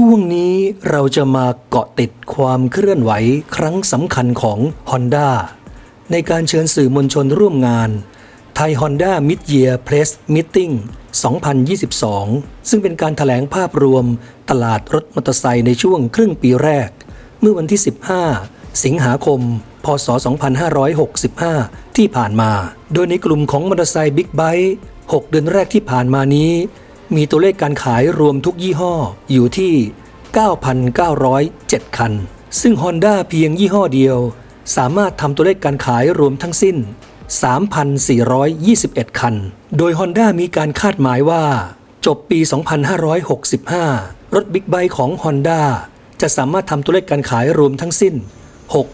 ช่วงนี้เราจะมาเกาะติดความเคลื่อนไหวครั้งสำคัญของ Honda ในการเชิญสื่อมวลชนร่วมงานไทย Honda Mid Year Press Meeting 2022 ซึ่งเป็นการถแถลงภาพรวมตลาดรถมอเตอร์ไซค์ในช่วงครึ่งปีแรก เมื่อวันที่ 15 สิงหาคม พศ 2565 ที่ผ่านมา โดยในกลุ่มของมอเตอร์ไซค์บิ๊กไบค์6เดือนแรกที่ผ่านมานี้ มีตัวเลขการขายรวมทุกยี่ห้ออยู่ที่ 9,907 คัน ซึ่ง Honda เพียงยี่ห้อเดียว สามารถทำตัวเลขการขายรวมทั้งสิ้น 3,421 คัน โดย Honda มีการคาดหมายว่า จบปี 2565 รถบิ๊กไบค์ของ Honda จะสามารถทำตัวเลขการขายรวมทั้งสิ้น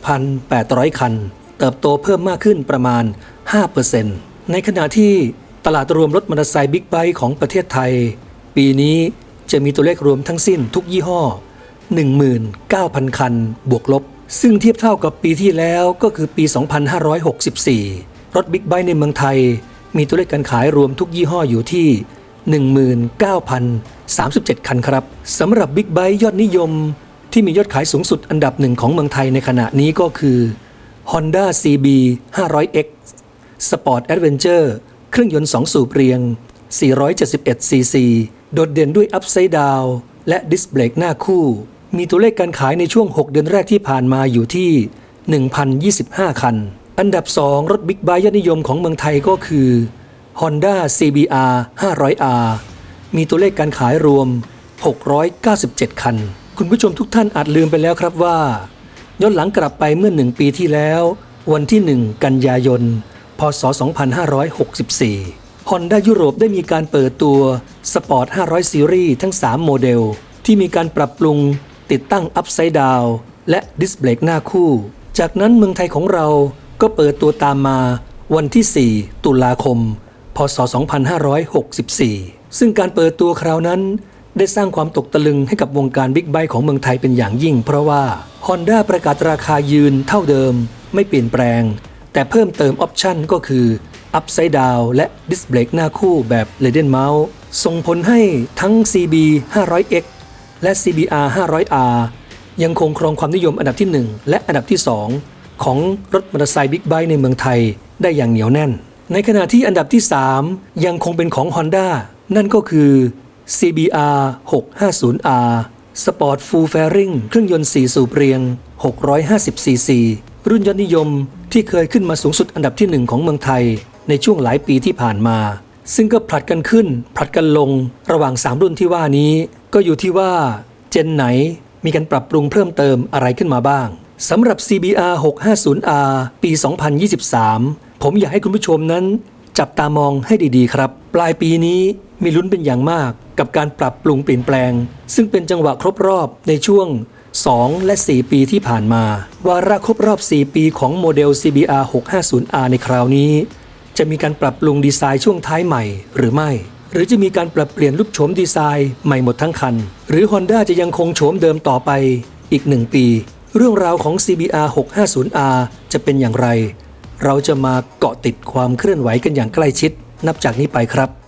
6,800 คัน เติบโตเพิ่มมากขึ้นประมาณ 5%ในขณะที่ ตลาดรวมรถมอเตอร์ไซค์บิ๊กไบค์ของประเทศไทย ปีนี้จะมีตัวเลขรวมทั้งสิ้นทุกยี่ห้อ 19,000 คัน บวกลบ ซึ่งเทียบเท่ากับปีที่แล้วก็คือปี 2564 รถบิ๊กไบค์ในเมืองไทย มีตัวเลขการขายรวมทุกยี่ห้ออยู่ที่ 19,037 คันครับสำหรับบิ๊กไบค์ยอดนิยม ที่มียอดขายสูงสุดอันดับหนึ่งของเมืองไทยในขณะนี้ก็คือ Honda CB 500X Sport Adventure เครื่องยนต์ 2 สูบเรียง 471 cc โดดเด่นด้วย Upside Down และดิสเบรกหน้าคู่ มีตัวเลขการขายในช่วง 6 เดือนแรกที่ผ่านมาอยู่ที่ 1,025 คัน อันดับ 2 รถบิ๊กไบค์ยอดนิยมของเมืองไทยก็คือ Honda CBR 500R มีตัวเลขการขายรวม 697 คัน คุณผู้ชมทุกท่านอาจลืมไปแล้วครับว่าย้อนหลังกลับไปเมื่อหนึ่งปีที่แล้ว วันที่ 1 กันยายน ศ 2564 Honda ยุโรปได้มีการเปิดตัว Sport 500 Series ทั้ง 3 โมเดล ที่มีการปรับปรุง ติดตั้ง Upside Down และดิสเบรกหน้าคู่ จากนั้นเมืองไทยของเราก็เปิดตัวตามมาวันที่ 4 ตุลาคม พศ 2564 ซึ่งการเปิดตัวคราวนั้น ได้สร้างความตกตะลึงให้กับวงการบิ๊กไบค์ของเมืองไทยเป็นอย่างยิ่ง เพราะว่า Honda ประกาศราคายืนเท่าเดิม ไม่เปลี่ยนแปลง แต่เพิ่มเติมออปชันก็คือ Upside Down และ Disc Brake หน้าคู่แบบ l e d e n Mount ส่งผลให้ทั้ง CB 500X และ CBR 500R ยังคงครองความนิยมอันดับที่ 1 และอันดับที่ 2 ของรถมอเตอร์ไซค์บิ๊กไบค์ในเมืองไทยได้อย่างเหนียวแน่น ในขณะที่อันดับที่ 3 ยังคงเป็นของ Honda นั่นก็คือ CBR 650R Sport Full Fairing เครื่องยนต์4สูบเรียง 650cc รุ่นยอดนิยม ที่เคยขึ้นมาสูงสุดอันดับที่ 1 ของเมืองไทย ในช่วงหลายปีที่ผ่านมา ซึ่งก็ผลัดกันขึ้น ผลัดกันลง ระหว่าง 3 รุ่นที่ว่านี้ ก็อยู่ที่ว่า เจนไหนมีการปรับปรุงเพิ่มเติมอะไรขึ้นมาบ้างสำหรับ CBR 650R ปี 2023 ผมอยากให้คุณผู้ชมนั้น จับตามองให้ดีๆ ครับ ปลายปีนี้มีลุ้นเป็นอย่างมาก กับการปรับปรุงเปลี่ยนแปลง ซึ่งเป็นจังหวะครบรอบในช่วง 2 และ 4 ปีที่ผ่านมา วาระครบรอบ 4 ปีของโมเดล CBR 650R ในคราวนี้ จะมีการปรับปรุงดีไซน์ช่วงท้ายใหม่หรือไม่ หรือจะมีการปรับเปลี่ยนรูปโฉมดีไซน์ใหม่หมดทั้งคัน หรือ Honda จะยังคงโฉมเดิมต่อไปอีก 1 ปี เรื่องราวของ CBR 650R จะเป็นอย่างไร เราจะมาเกาะติดความเคลื่อนไหวกันอย่างใกล้ชิด นับจากนี้ไปครับ